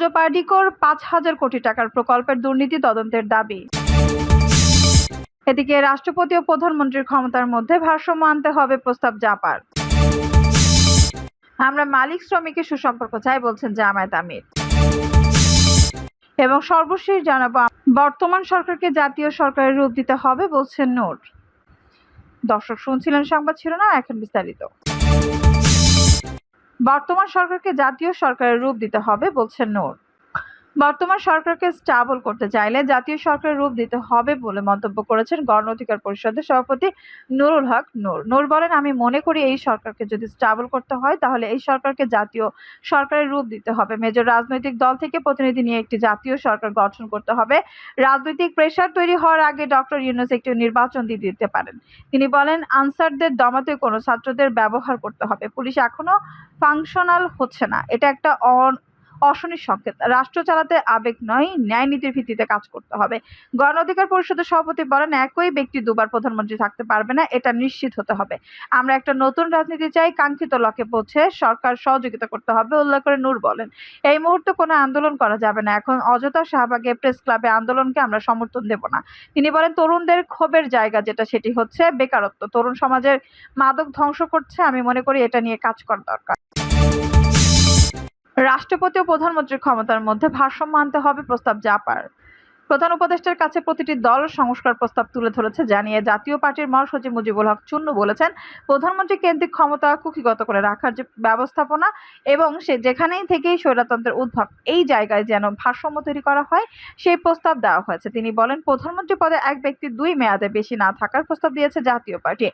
ওজো পার্ডিকোর পাঁচ হাজার কোটি টাকার প্রকল্পের দুর্নীতি তদন্তের দাবি। এদিকে রাষ্ট্রপতি ও প্রধানমন্ত্রীর ক্ষমতার মধ্যে ভারসাম্য আনতে হবে প্রস্তাব জাপার। আমরা মালিক শ্রমিকের সুসম্পর্ক চাই, বলছেন জামায়াত আমির। এবং সর্বশেষ জানাব, বর্তমান সরকারকে জাতীয় সরকারের রূপ দিতে হবে, বলছেন নোট। দর্শক শুনছিলেন সংবাদ ছিল না এখন বিস্তারিত। বর্তমান সরকারকে জাতীয় সরকারের রূপ দিতে হবে বলছেন নূর। বর্তমান সরকারকে স্টাবল করতে চাইলে জাতীয় সরকারের রূপ দিতে হবে বলে মন্তব্য করেছেন গণ অধিকার পরিষদের সভাপতি নুরুল হক নূর। নূর বলেন, আমি মনে করি এই সরকারকে যদি স্টাবল করতে হয়, তাহলে এই সরকারকে জাতীয় সরকারের রূপ দিতে হবে। মেজর রাজনৈতিক দল থেকে প্রতিনিধি নিয়ে একটি জাতীয় সরকার গঠন করতে হবে। রাজনৈতিক প্রেশার তৈরি হওয়ার আগে ডক্টর ইউনুস একটি নির্বাচন দিয়ে দিতে পারেন। তিনি বলেন, আনসারদের দমাতে কোনো ছাত্রদের ব্যবহার করতে হবে। পুলিশ এখনও ফাংশনাল হচ্ছে না। এটা একটা অন- অশনির সংকেত। রাষ্ট্র চালাতে আবেগ নয়, ন্যায় নীতির ভিত্তিতে কাজ করতে হবে। গণ অধিকার পরিষদের সভাপতি বলেন, একই ব্যক্তি দুবার প্রধানমন্ত্রী থাকতে পারবে না, এটা নিশ্চিত হতে হবে। আমরা একটা নতুন রাজনীতি চাই, কাঙ্ক্ষিত লক্ষ্যে পৌঁছে সরকার সহযোগিতা করতে হবে, উল্লেখ করে নূর বলেন। এই মুহূর্তে কোনো আন্দোলন করা যাবে না। এখন অযথা শাহবাগে প্রেস ক্লাবে আন্দোলনকে আমরা সমর্থন দেব না। তিনি বলেন, তরুণদের ক্ষোভের জায়গা যেটা, সেটি হচ্ছে বেকারত্ব। তরুণ সমাজের মাদক ধ্বংস করছে, আমি মনে করি এটা নিয়ে কাজ করা দরকার। রাষ্ট্রপতি ও প্রধানমন্ত্রীর ক্ষমতার মধ্যে ভারসাম্য আনতে হবে প্রস্তাব জাপার। প্রধান উপদেষ্টার কাছে প্রতিটি দল সংস্কার প্রস্তাব তুলে ধরেছে, জানিয়ে জাতীয় পার্টির মহাসচিব মুজিবুল হক চুন্নু বলেছেন, প্রধানমন্ত্রী কেন্দ্রিক ক্ষমতা কুকিগত করে রাখার যে ব্যবস্থাপনা এবং সে যেখানেই থেকেই স্বৈরতন্ত্রের উদ্ভব, এই জায়গায় যেন ভারসাম্য তৈরি করা হয়, সেই প্রস্তাব দেওয়া হয়েছে। তিনি বলেন, প্রধানমন্ত্রী পদে এক ব্যক্তি দুই মেয়াদে বেশি না থাকার প্রস্তাব দিয়েছে জাতীয় পার্টি।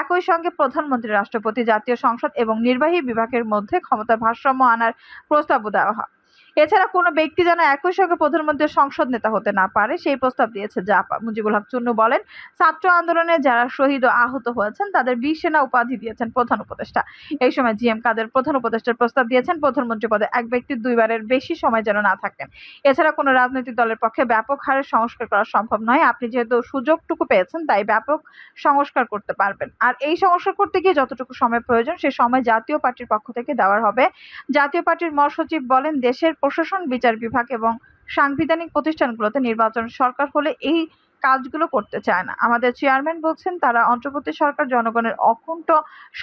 একই সঙ্গে প্রধানমন্ত্রী, রাষ্ট্রপতি, জাতীয় সংসদ এবং নির্বাহী বিভাগের মধ্যে ক্ষমতার ভারসাম্য আনার প্রস্তাবও দেওয়া হয়। এছাড়া কোনো ব্যক্তি যেন একই সঙ্গে প্রধানমন্ত্রী ও সংসদ নেতা হতে না পারে, সেই প্রস্তাব দিয়েছে জাপা। মুজিবুল হক চুন্নু বলেন, ছাত্র আন্দোলনে যারা শহীদ ও আহত হয়েছেন, তাদের বীর সেনা উপাধি দিয়েছেন প্রধান উপদেষ্টা। এই সময় জি এম কাদের প্রধান উপদেষ্টার প্রস্তাব দিয়েছেন, প্রধানমন্ত্রী পদে এক ব্যক্তি দুইবারের বেশি সময় যেন না থাকেন। এছাড়া কোনো রাজনৈতিক দলের পক্ষে ব্যাপক হারে সংস্কার করা সম্ভব নয়। আপনি যেহেতু সুযোগটুকু পেয়েছেন, তাই ব্যাপক সংস্কার করতে পারবেন। আর এই সংস্কার করতে গিয়ে যতটুকু সময় প্রয়োজন, সে সময় জাতীয় পার্টির পক্ষ থেকে দেওয়ার হবে। জাতীয় পার্টির মহাসচিব বলেন, দেশের প্রশাসন বিচার বিভাগ এবং সাংবিধানিক প্রতিষ্ঠানগুলোতে নির্বাচন সরকার হলে এই কাজগুলো করতে চায় না। আমাদের চেয়ারম্যান বলছেন, তারা অন্তর্বর্তী সরকার, জনগণের অকুণ্ঠ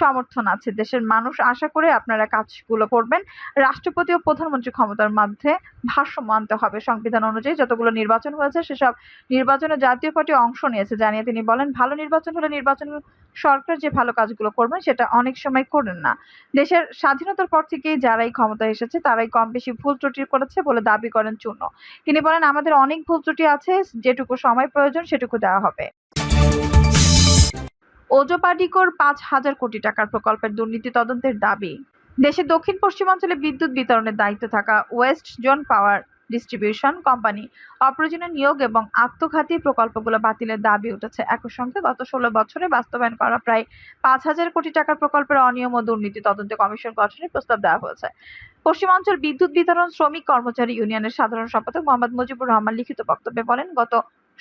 সমর্থন আছে। দেশের মানুষ আশা করে আপনারা কাজগুলো করবেন। রাষ্ট্রপতি ও প্রধানমন্ত্রী ক্ষমতার মধ্যে ভারসাম্য আনতে হবে। সংবিধান অনুযায়ী যতগুলো নির্বাচন হয়েছে, সেসব নির্বাচনে জাতীয় পার্টি অংশ নিয়েছে। জানিয়ে তিনি বলেন, ভালো নির্বাচন হলে নির্বাচন সরকার যে ভালো কাজগুলো করবেন, সেটা অনেক সময় করেন না। দেশের স্বাধীনতার পর থেকেই যারাই ক্ষমতায় এসেছে, তারাই কম বেশি ভুল ত্রুটি করেছে বলে দাবি করেন চূর্ণ। তিনি বলেন, আমাদের অনেক ভুল ত্রুটি আছে। যেটুকু সময় প্রয়োজন সেটুকু দেওয়া হবে। ওজোপাডিকোর পাঁচ হাজার কোটি টাকার প্রকল্পের দুর্নীতি তদন্তের দাবি। দেশের দক্ষিণ পশ্চিমাঞ্চলে বিদ্যুৎ বিতরণের দায়িত্ব থাকা west zone power distribution company অপ্রয়োজনীয় নিয়োগ এবং আত্মঘাতী প্রকল্পগুলো বাতিলের দাবি উঠেছে একই সঙ্গে গত ষোলো বছরে বাস্তবায়ন করা প্রায় পাঁচ হাজার কোটি টাকার প্রকল্পের অনিয়ম ও দুর্নীতি তদন্তে কমিশন গঠনের প্রস্তাব দেওয়া হয়েছে। পশ্চিমাঞ্চল বিদ্যুৎ বিতরণ শ্রমিক কর্মচারী ইউনিয়নের সাধারণ সম্পাদক মোহাম্মদ মুজিবুর রহমান লিখিত বক্তব্যে বলেন, গত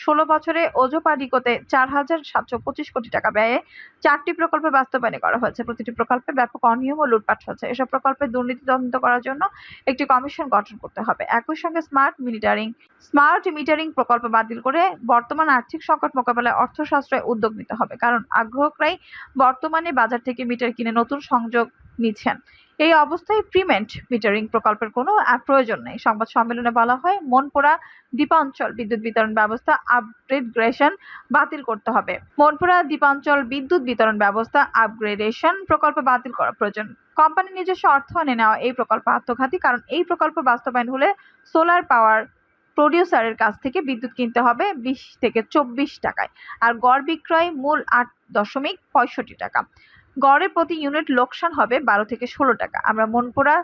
ষোলো বছরে ওজোপাডিকোতে চার হাজার সাতশো পঁচিশ কোটি টাকা ব্যয়ে চারটি প্রকল্প বাস্তবায়নে করা হয়েছে। প্রতিটি প্রকল্পে ব্যাপক অনিয়ম ও লুটপাট হয়েছে এসব প্রকল্পের দুর্নীতি তদন্ত করার জন্য একটি কমিশন গঠন করতে হবে। একই সঙ্গে স্মার্ট মিটারিং স্মার্ট মিটারিং প্রকল্প বাতিল করে বর্তমান আর্থিক সংকট মোকাবেলায় অর্থ সাশ্রয় উদ্যোগ নিতে হবে। কারণ আগ্রহকরাই বর্তমানে বাজার থেকে মিটার কিনে নতুন সংযোগ নিচ্ছেন। এই অবস্থায় প্রিমেন্ট মিটারিং প্রকল্পের কোনো প্রয়োজন নেই। সংবাদ সম্মেলনে বলা হয়, মনপুরা দ্বীপাঞ্চল বিদ্যুৎ বিতরণ ব্যবস্থা আপগ্রেডেশন বাতিল করতে হবে। মনপুরা দ্বীপাঞ্চল বিদ্যুৎ বিতরণ ব্যবস্থা আপগ্রেডেশন প্রকল্প বাতিল করা প্রয়োজন। কোম্পানি নিজস্ব অর্থায়নে নেওয়া এই প্রকল্প আত্মঘাতী, কারণ এই প্রকল্প বাস্তবায়ন হলে সোলার পাওয়ার প্রডিউসারের কাছ থেকে বিদ্যুৎ কিনতে হবে বিশ থেকে চব্বিশ টাকায়, আর গড় বিক্রয় মূল আট দশমিক পঁয়ষট্টি টাকা। গড়ে প্রতি ইউনিট লোকসান হবে বারো থেকে ষোলো টাকা। আমরা মনপুরা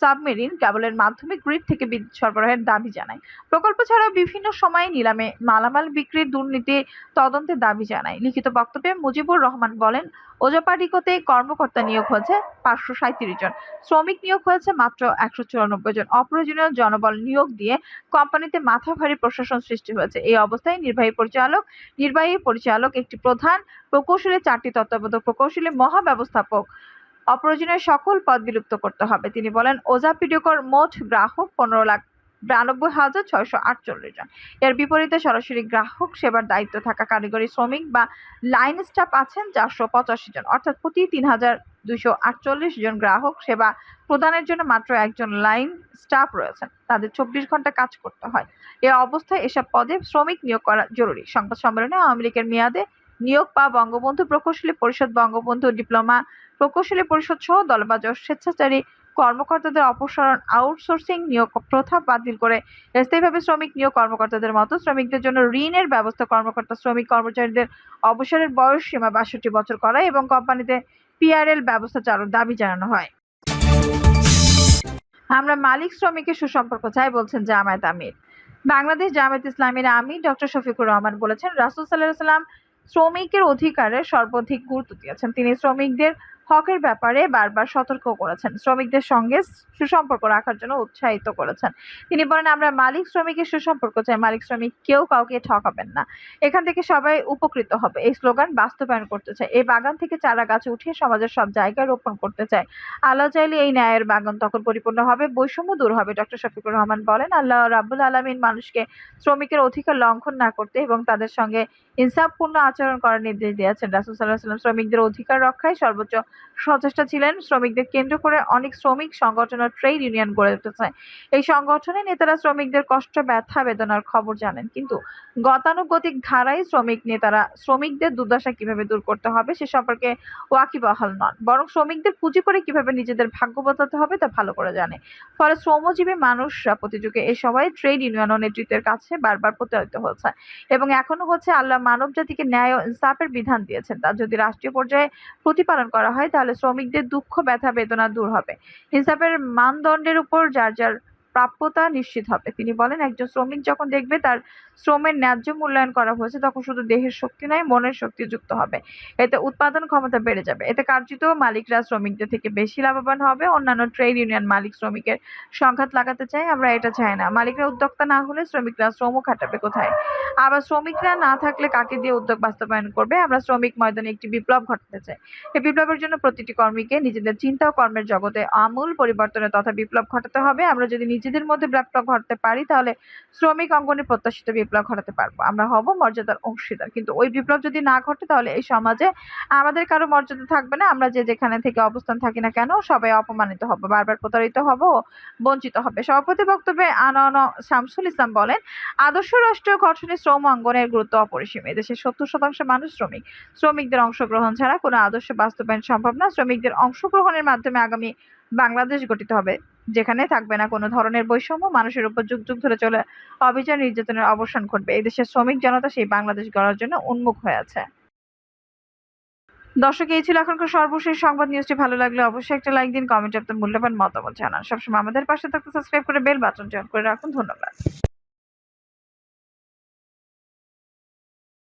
সাবমেরিন কেবলের মাধ্যমে গ্রিড থেকে বিদ্যুৎ সরবরাহের দাবি জানাই প্রকল্প ছাড়াও বিভিন্ন সময়ে নিলামে মালামাল বিক্রির দুর্নীতি তদন্তের দাবি জানায়। লিখিত বক্তব্যে মুজিবুর রহমান বলেন, ওজাপাডিকোতে কর্মকর্তা নিয়োগ হয়েছে পাঁচশো সাঁত্রিশ জন। শ্রমিক নিয়োগ হয়েছে মাত্র একশো চুরানব্বই জন। অপ্রয়োজনীয় জনবল নিয়োগ দিয়ে কোম্পানিতে মাথা ভারী প্রশাসন সৃষ্টি হয়েছে। এই অবস্থায় নির্বাহী পরিচালক নির্বাহী পরিচালক একটি প্রধান প্রকৌশলী চারটি তত্ত্বাবধায়ক প্রকৌশলী মহাব্যবস্থাপক অপ্রয়োজনীয় সকল পদ বিলুপ্ত করতে হবে। তিনি বলেন, ওজা পিডিওকর মোট গ্রাহক পনেরো লাখ বিরানব্বই হাজার ছয়শো আটচল্লিশ জন। এর বিপরীতে সরাসরি গ্রাহক সেবার দায়িত্ব থাকা কারিগরি শ্রমিক বা লাইন স্টাফ আছেন চারশো পঁচাশি জন। অর্থাৎ প্রতি তিন হাজার দুশো আটচল্লিশ জন গ্রাহক সেবা প্রদানের জন্য মাত্র একজন লাইন স্টাফ রয়েছেন। তাদের চব্বিশ ঘণ্টা কাজ করতে হয়। এ অবস্থায় এসব পদে শ্রমিক নিয়োগ করা জরুরি। সংবাদ সম্মেলনে আওয়ামী লীগের মেয়াদে নিয়োগ বা বঙ্গবন্ধু প্রকৌশলী পরিষদ, বঙ্গবন্ধু ডিপ্লোমা প্রকৌশলী পরিষদ সহ দলবাজ স্বেচ্ছাচারী কর্মকর্তাদের অপসারণ, আউটসোর্সিং নিয়োগ প্রথা বাতিল করে স্থায়ীভাবে শ্রমিক নিয়োগ কর্মকর্তাদের মতো। শ্রমিকদের জন্য ঋণের ব্যবস্থা কর্মকর্তা, শ্রমিক কর্মচারীদের অবসরের বয়স সীমা বাষট্টি বছর করা এবং কোম্পানিতে পিআরএল ব্যবস্থা চালুর দাবি জানানো হয়। আমরা মালিক শ্রমিকের সুসম্পর্ক চাই, বলছেন জামায়াত আমির। বাংলাদেশ জামায়াত ইসলামীর আমির ডক্টর শফিকুর রহমান বলেছেন, রাসুল সাল্লাহ সাল্লাম শ্রমিকের অধিকারে সর্বাধিক গুরুত্ব দিয়েছেন। তিনি শ্রমিকদের হকের ব্যাপারে বারবার সতর্ক করেছেন। শ্রমিকদের সঙ্গে সুসম্পর্ক রাখার জন্য উৎসাহিত করেছেন। তিনি বলেন, আমরা মালিক শ্রমিকের সুসম্পর্ক চাই। মালিক শ্রমিক কেউ কাউকে ঠকাবেন না। এখান থেকে সবাই উপকৃত হবে। এই স্লোগান বাস্তবায়ন করতে চাই এই বাগান থেকে চারা গাছ উঠিয়ে সমাজের সব জায়গায় রোপণ করতে চাই আল্লাহ চাইলে এই ন্যায়ের বাগান তখন পরিপূর্ণ হবে, বৈষম্য দূর হবে। ডক্টর শফিকুর রহমান বলেন, আল্লাহ রাব্বুল আলমিন মানুষকে শ্রমিকের অধিকার লঙ্ঘন না করতে এবং তাদের সঙ্গে ইনসাফপূর্ণ আচরণ করার নির্দেশ দিয়েছেন। রাসুল সাল্লাহ সাল্লাম শ্রমিকদের অধিকার রক্ষায় সর্বোচ্চ সচেষ্টা ছিলেন শ্রমিকদের কেন্দ্র করে অনেক শ্রমিক সংগঠন ও ট্রেড ইউনিয়ন গড়ে উঠেছে। এই সংগঠনের নেতারা শ্রমিকদের কষ্ট, ব্যথা, বেদনার খবর জানেন। কিন্তু গতানুগতিক ধারায় শ্রমিক নেতারা শ্রমিকদের দুর্দশা কীভাবে দূর করতে হবে সে সম্পর্কে ওয়াকিবহাল নন। বরং শ্রমিকদের পুঁজি করে কীভাবে নিজেদের ভাগ্য বদলাতে হবে তা ভালো করে জানে। ফলে শ্রমজীবী মানুষরা প্রতিযুগে এই সবাই ট্রেড ইউনিয়ন ও নেতৃত্বের কাছে বারবার প্রতারিত হয়েছে এবং এখনও হচ্ছে আল্লাহ মানব জাতিকে ন্যায় ও ইনসাফের বিধান দিয়েছেন। তা যদি রাষ্ট্রীয় পর্যায়ে প্রতিপালন করা হয় তাহলে শ্রমিকদের দুঃখ ব্যথা বেদনা দূর হবে। হিসাবের মানদণ্ডের উপর যার যার প্রাপ্যতা নিশ্চিত হবে। তিনি বলেন, একজন শ্রমিক যখন দেখবে তার শ্রমের ন্যায্য মূল্যায়ন করা হয়েছে, তখন শুধু দেহের শক্তি নয়, মনের শক্তি যুক্ত হবে। এতে উৎপাদন ক্ষমতা বেড়ে যাবে। এতে কার্যত মালিকরা শ্রমিকদের থেকে বেশি লাভবান হবে। অন্যান্য ট্রেড ইউনিয়ন মালিক শ্রমিকের সংঘাত লাগাতে চাই আমরা এটা চাই না। মালিকরা উদ্যোক্তা না হলে শ্রমিকরা শ্রমও খাটাবে কোথায়? আবার শ্রমিকরা না থাকলে কাকে দিয়ে উদ্যোগ বাস্তবায়ন করবে? আমরা শ্রমিক ময়দানে একটি বিপ্লব ঘটাতে চাই। এই বিপ্লবের জন্য প্রতিটি কর্মীকে নিজেদের চিন্তা ও কর্মের জগতে আমূল পরিবর্তনের তথা বিপ্লব ঘটাতে হবে। আমরা যদি নিজেদের মধ্যে বিপ্লব ঘটাতে পারি, তাহলে শ্রমিক অঙ্গনে প্রত্যাশিত বিপ্লব ঘটাতে পারব। আমরা হব মর্যাদার অংশীদার। কিন্তু ওই বিপ্লব যদি না ঘটে, তাহলে এই সমাজে আমাদের কারও মর্যাদা থাকবে না। আমরা যে যেখানে থেকে অবস্থান থাকি না কেন, সবাই অপমানিত হব, বারবার প্রতারিত হব, বঞ্চিত হবে। সভাপতি বক্তব্যে আনন শামসুল ইসলাম বলেন, আদর্শ রাষ্ট্র গঠনে শ্রম অঙ্গনের গুরুত্ব অপরিসীম। এদেশের সত্তর শতাংশ মানুষ শ্রমিক। শ্রমিকদের অংশগ্রহণ ছাড়া কোনো আদর্শ বাস্তবায়ন সম্ভব না। শ্রমিকদের অংশগ্রহণের মাধ্যমে আগামী বাংলাদেশ গঠিত হবে। যেখানে থাকবে না, কোনো ধরনের বৈষম্য মানুষের উপর যুগ যুগ ধরে চলে অবিচার নির্যাতনের অবসান ঘটবে। এই দেশের শ্রমিক জনতা সেই বাংলাদেশ গড়ার জন্য উন্মুখ হয়ে আছে। দর্শক, এই ছিল এখনকার সর্বশেষ সংবাদ। নিউজটি ভালো লাগলে অবশ্যই একটা লাইক দিন, কমেন্ট আপনার মূল্যবান মতামত জানান। সবসময় আমাদের পাশে থাকতে সাবস্ক্রাইব করে বেল বাটন অন করে রাখুন। ধন্যবাদ।